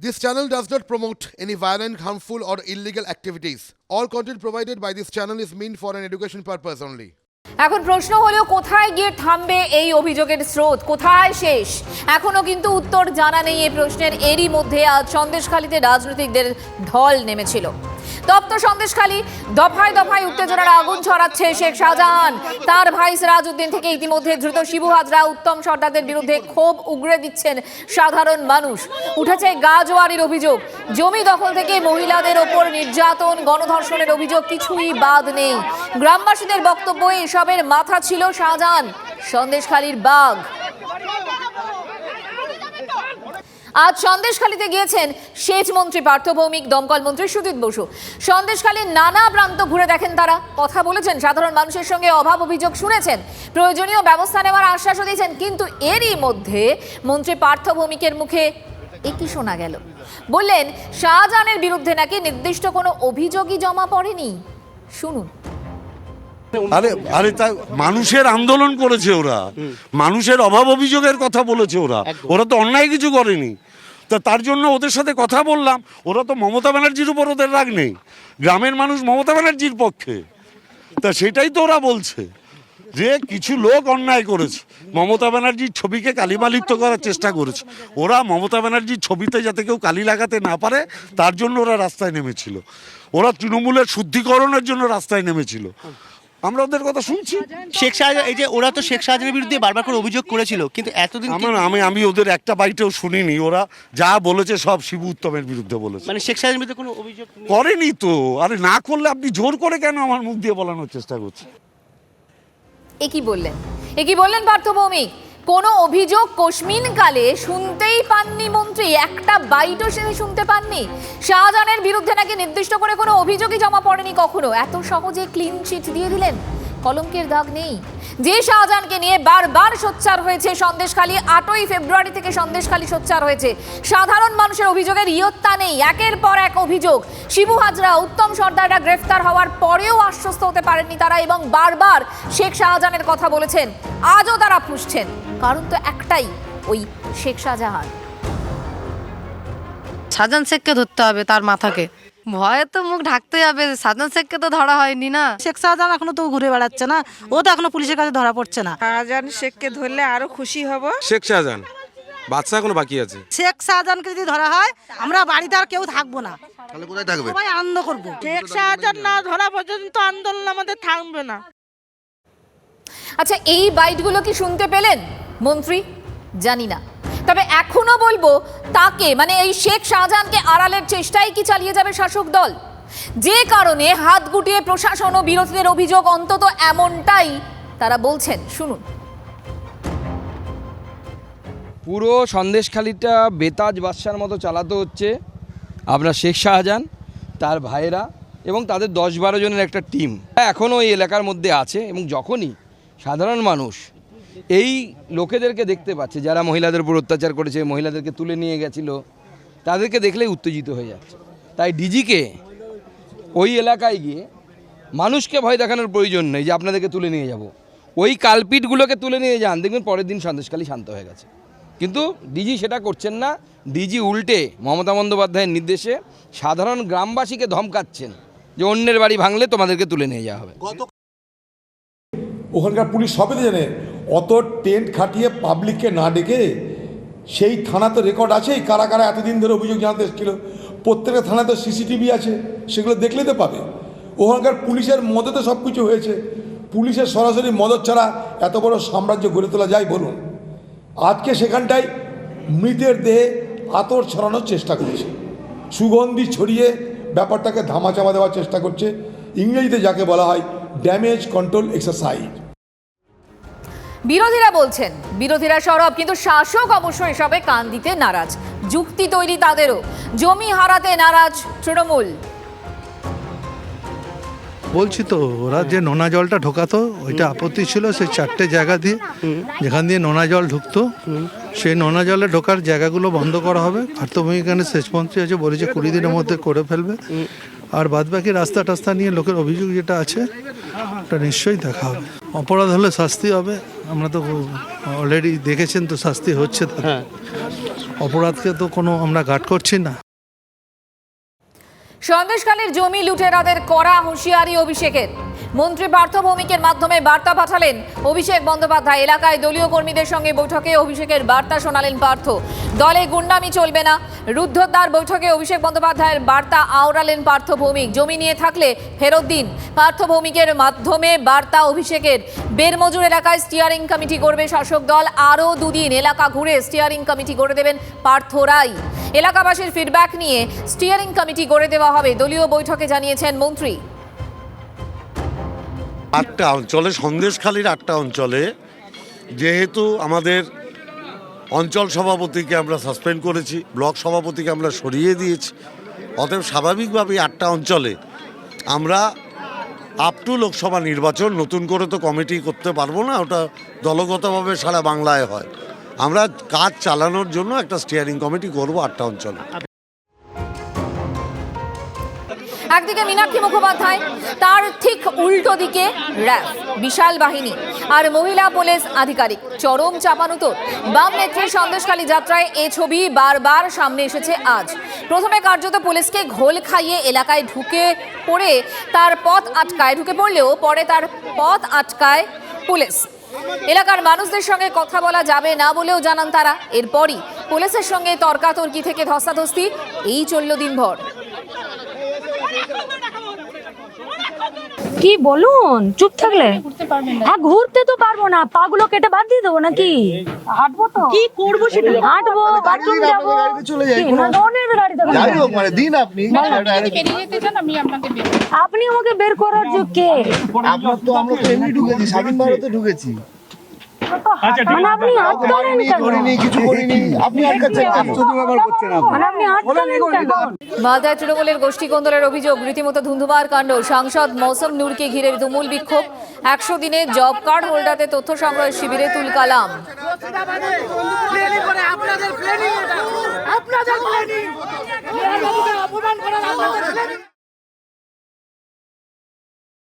This channel does not promote any violent, harmful, or illegal activities. All content provided by this channel is meant for an education purpose only. এখন প্রশ্ন হলো কোথায় গিয়ে থামবে এই অভিযোগের স্রোত কোথায় শেষ এখনও কিন্তু উত্তর জানা নেই এই প্রশ্নের এরই মধ্যে আজ সন্দেশখালীতে রাজনৈতিকদের ঢল নেমেছিল তপ্ত সন্দেশখালী দফায় দফায় উত্তেজনার আগুন ছড়াচ্ছে শেখ শাহজাহান। তার ভাই সিরাজউদ্দিন থেকে ইতিমধ্যে দ্রুত শিবু হাজরা উত্তম সর্দারদের বিরুদ্ধে ক্ষোভ উগরে দিচ্ছেন সাধারণ মানুষ। উঠেছে গাজোয়ারির অভিযোগ। জমি দখল থেকে মহিলাদের ওপর নির্যাতন, গণধর্ষণের অভিযোগ, কিছুই বাদ নেই। গ্রামবাসীদের বক্তব্য এসবের মাথা ছিল শাহজাহান। সন্দেশখালীর বাঘ। আজ সন্দেশখালীতে গিয়েছেন সেচ মন্ত্রী পার্থ ভৌমিক দমকল মন্ত্রী সুজিত বসু। সন্দেশখালীর নানা প্রান্ত ঘুরে দেখেন তারা। কথা বলেছেন সাধারণ মানুষের সঙ্গে অভাব অভিযোগ শুনেছেন। প্রয়োজনীয় ব্যবস্থা নেওয়ার আশ্বাসও দিয়েছেন কিন্তু এরই মধ্যে মন্ত্রী পার্থ ভৌমিকের মুখে একই শোনা গেল। বললেন শাহজাহানের বিরুদ্ধে নাকি নির্দিষ্ট কোনো অভিযোগই জমা পড়েনি। শুনুন। আরে আরে তা মানুষের আন্দোলন করেছে ওরা। মানুষের অভাব অভিযোগের কথা বলেছে ওরা। ওরা তো অন্যায় কিছু করেনি। তা তার জন্য ওদের সাথে কথা বললাম। ওরা তো মমতা ব্যানার্জির উপর ওদের রাগ নেই। গ্রামের মানুষ মমতা ব্যানার্জির পক্ষে। তা সেটাই তো ওরা বলছে যে কিছু লোক অন্যায় করেছে। মমতা ব্যানার্জির ছবিকে কালিমালিপ্ত করার চেষ্টা করেছে। ওরা মমতা ব্যানার্জির ছবিতে যাতে কেউ কালি লাগাতে না পারে, তার জন্য ওরা রাস্তায় নেমেছিল। ওরা তৃণমূলের শুদ্ধিকরণের জন্য রাস্তায় নেমেছিল। আমরা ওদের কথা শুনছি। শেখ শাহজাহান এই যে ওরা তো শেখ শাহজাহানের বিরুদ্ধে বারবার করে অভিযোগ করেছিল কিন্তু এতদিন আমার আমি আমি ওদের একটা বাড়িতেও শুনিনি। ওরা যা বলেছে সব শিবু উত্তমের বিরুদ্ধে বলেছে। মানে শেখ শাহজাহানের বিরুদ্ধে কোনো অভিযোগ করেনি তো। আরে না করলে আপনি জোর করে কেন আমার মুখ দিয়ে বলানোর চেষ্টা করছেন? এ কি বললেন? এ কি বললেন পার্থ ভৌমিক? কোনো অভিযোগ কোশমিন কালে শুনতেই পাননি মন্ত্রী, একটা বাইটও সে শুনতে পাননি। শাহজাহানের বিরুদ্ধে নাকি নির্দিষ্ট করে কোনো অভিযোগই জমা পড়েনি কখনো। এত সহজে ক্লিন চিট দিয়ে দিলেন, কলঙ্কের দাগ নেই। যে শাহজাহানকে নিয়ে বারবার সোচ্চার হয়েছে সন্দেশখালী, আটই ফেব্রুয়ারি থেকে সন্দেশখালী সোচ্চার হয়েছে। সাধারণ মানুষের অভিযোগের ইয়ত্তা নেই, একের পর এক অভিযোগ। শিবু হাজরা, উত্তম সর্দাররা গ্রেফতার হওয়ার পরেও আশ্বস্ত হতে পারেননি তারা এবং বারবার শেখ শাহজাহানের কথা বলেছেন। আজও তারা ফুসছেন কারণ তো একটাই ওই শেখ শাহজাহান। সাজান শেখকে ধরতে হবে তার মাথাকে। ভয়ে তো মুখ ঢাকতে হবে সাজান শেখকে তো ধরা হয়নি না। শেখ শাহজাহান এখনও তো ঘুরে বেড়াচ্ছে না ও তো এখনও পুলিশের কাছে ধরা পড়ছে না। শাহজাহান শেখকে ধরলে আরও খুশি হব। শেখ শাহজাহান বাচ্চা এখনও বাকি আছে? শেখ শাহজাহানকে যদি ধরা হয় আমরা বাড়িতে আর কেউ থাকব না। তাহলে কোথায় থাকবে? সবাই আনন্দ করব। শেখ শাহজাহান না ধরা পর্যন্ত আন্দোলন আমাদের থামবে না। আচ্ছা এই বাইটগুলো কি শুনতে পেলেন? মন্ত্রী, জানি না। তবে এখনও বলব, তাকে মানে এই শেখ শাহজাহানকে আড়ালের চেষ্টাই কি চালিয়ে যাবে শাসক দল? যে কারণে হাত গুটিয়ে প্রশাসন ও বিরোধীদের অভিযোগ অন্তত এমনটাই তারা বলছেন। শুনুন। পুরো সন্দেশখালিটা বেতাজ বাদশার মতো চালাতে হচ্ছে। আপনার শেখ শাহজাহান, তার ভাইয়েরা এবং তাদের দশ বারো জনের একটা টিম। এখনও এই এলাকার মধ্যে আছে এবং যখনই সাধারণ মানুষ এই লোকেদেরকে দেখতে পাচ্ছে, যারা মহিলাদের উপর অত্যাচার করেছে, মহিলাদেরকে তুলে নিয়ে গেছিল, তাদেরকে দেখলেই উত্তেজিত হয়ে যাচ্ছে। তাই ডিজিকে ওই এলাকায় গিয়ে মানুষকে ভয় দেখানোর প্রয়োজন নেই যে আপনাদেরকে তুলে নিয়ে যাব। ওই কালপিটগুলোকে তুলে নিয়ে যান, দেখবেন পরের দিন সন্দেশখালী শান্ত হয়ে গেছে। কিন্তু ডিজি সেটা করছেন না, ডিজি উল্টে মমতা বন্দ্যোপাধ্যায়ের নির্দেশে সাধারণ গ্রামবাসীকে ধমকাচ্ছেন যে অন্যের বাড়ি ভাঙলে তোমাদেরকে তুলে নিয়ে যাওয়া হবে। ওখানকার পুলিশ সবেতে জানে অত টেন্ট খাটিয়ে পাবলিককে না ডেকে সেই থানা তো রেকর্ড আছেই? কারা কারা এতদিন ধরে অভিযোগ জানাতে এসেছিল? প্রত্যেকটা থানায় তো সিসিটিভি আছে, সেগুলো দেখলে তো পাবে। ওখানকার পুলিশের মদতে সব কিছু হয়েছে। পুলিশের সরাসরি মদত ছাড়া এত বড় সাম্রাজ্য গড়ে তোলা যায় বলুন। আজকে সেখানটায় মৃতের দেহে আতর ছড়ানোর চেষ্টা করছে। সুগন্ধি ছড়িয়ে ব্যাপারটাকে ধামাচাপা দেওয়ার চেষ্টা করছে। ইংরেজিতে যাকে বলা হয় ড্যামেজ কন্ট্রোল এক্সারসাইজ বিরোধীরা বলছেন, বিরোধীরা সরব, কিন্তু শাসক অবশ্য এসবে কান দিতে নারাজ। যুক্তি তৈরি তাদেরও। জমি হারাতে নারাজ তৃণমূল। বলছি তো, ওরা যে নোনা জলটা ঢোকাতো, ওইটা আপত্তি ছিল সেই চারটে জায়গা দিয়ে। যেখান দিয়ে নোনা জল ঢুকতো, সেই নোনা জলে ঢোকার জায়গাগুলো বন্ধ করা হবে। পার্থভূমিখানে শেষ মন্ত্রী আছে, বলেছে কুড়ি দিনের মধ্যে করে ফেলবে। আর বাদ বাকি রাস্তা টাস্তা নিয়ে লোকের অভিযোগ যেটা আছে ওটা নিশ্চয়ই দেখা হবে। অপরাধ হলে শাস্তি হবে। আমরা তো অলরেডি দেখেছেন তো শাস্তি হচ্ছে তার। অপরাধকে তো কোনো আমরা ঘাট করছি না। সন্দেশখালীর জমি লুটেরাদের করা হুঁশিয়ারি অভিষেকের। মন্ত্রী পার্থ ভৌমিকের মাধ্যমে বার্তা পাঠালেন। অভিষেক বন্দ্যোপাধ্যায়, এলাকায় দলীয় কর্মীদের সঙ্গে বৈঠকে অভিষেকের বার্তা শোনালেন পার্থ। দলে গুন্ডামি চলবে না। রুদ্ধদ্বার বৈঠকে অভিষেক বন্দ্যোপাধ্যায়ের বার্তা আওড়ালেন পার্থ ভৌমিক। জমি নিয়ে থাকলে ফেরত দিন। পার্থ ভৌমিকের মাধ্যমে বার্তা অভিষেকের। বেরমজুর এলাকায় স্টিয়ারিং কমিটি করবে শাসক দল। আরও দুদিন এলাকা ঘুরে স্টিয়ারিং কমিটি করে দেবেন পার্থ রাই এলাকাবাসীর ফিডব্যাক নিয়ে স্টিয়ারিং কমিটি গড়ে দেওয়া হবে। দলীয় বৈঠকে জানিয়েছেন মন্ত্রী। আটটা অঞ্চলে, সন্দেশখালীর আটটা অঞ্চলে যেহেতু আমাদের অঞ্চল সভাপতিকে আমরা সাসপেন্ড করেছি, ব্লক সভাপতিকে আমরা সরিয়ে দিয়েছি, অতএব স্বাভাবিকভাবেই আটটা অঞ্চলে আমরা আপ টু লোকসভা নির্বাচন নতুন করে তো কমিটি করতে পারব না, ওটা দলগতভাবে সারা বাংলায় হয়। আমরা কাজ চালানোর জন্য একটা স্টিয়ারিং কমিটি করব আটটা অঞ্চলে। একদিকে মীনাক্ষী মুখোপাধ্যায়, তার ঠিক উল্টো দিকে র্যাব বিশাল বাহিনী আর মহিলা পুলিশ আধিকারিক। চরম চাপানুতোর বাম নেত্রীর সন্দেশখালী যাত্রায় এ ছবি বারবার সামনে এসেছে আজ। প্রথমে কার্যত পুলিশকে ঘোল খাইয়ে এলাকায় ঢুকে পড়ে, তার পথ আটকায়। ঢুকে পড়লেও পরে তার পথ আটকায় পুলিশ। এলাকার মানুষদের সঙ্গে কথা বলা যাবে না বলেও জানান তারা। এরপরই পুলিশের সঙ্গে তর্কাতর্কি থেকে ধস্তাধস্তি। এই চলল দিনভর। কি বলুন? চুপ থাকলে? হ্যাঁ ঘুরতে তো পারব না। পাগুলো কেটে বাদ দিয়ে দেবো নাকি? হাঁটবো তো। কি করব সেটা? হাঁটবো বাথরুম যাব। ধরনের গাড়িতে মানে দিন আপনি। আপনি আমাকে বের করার যে কে? আপনার তো আমরা তো এমনি ঢুকেছি স্বাধীন ভারতে ঢুকেছি। মানে আপনি মানে আপনি আটকালেন কেন? মালদায় তৃণমূলের গোষ্ঠী কোন্দলের অভিযোগ রীতিমতো ধুন্ধুমার কাণ্ড। সাংসদ মৌসম নূরকে ঘিরে তুমুল বিক্ষোভ। একশো দিনে জব কার্ড হোল্ডারতে তথ্য সংগ্রহের শিবিরে তুল কালাম। আপনাদের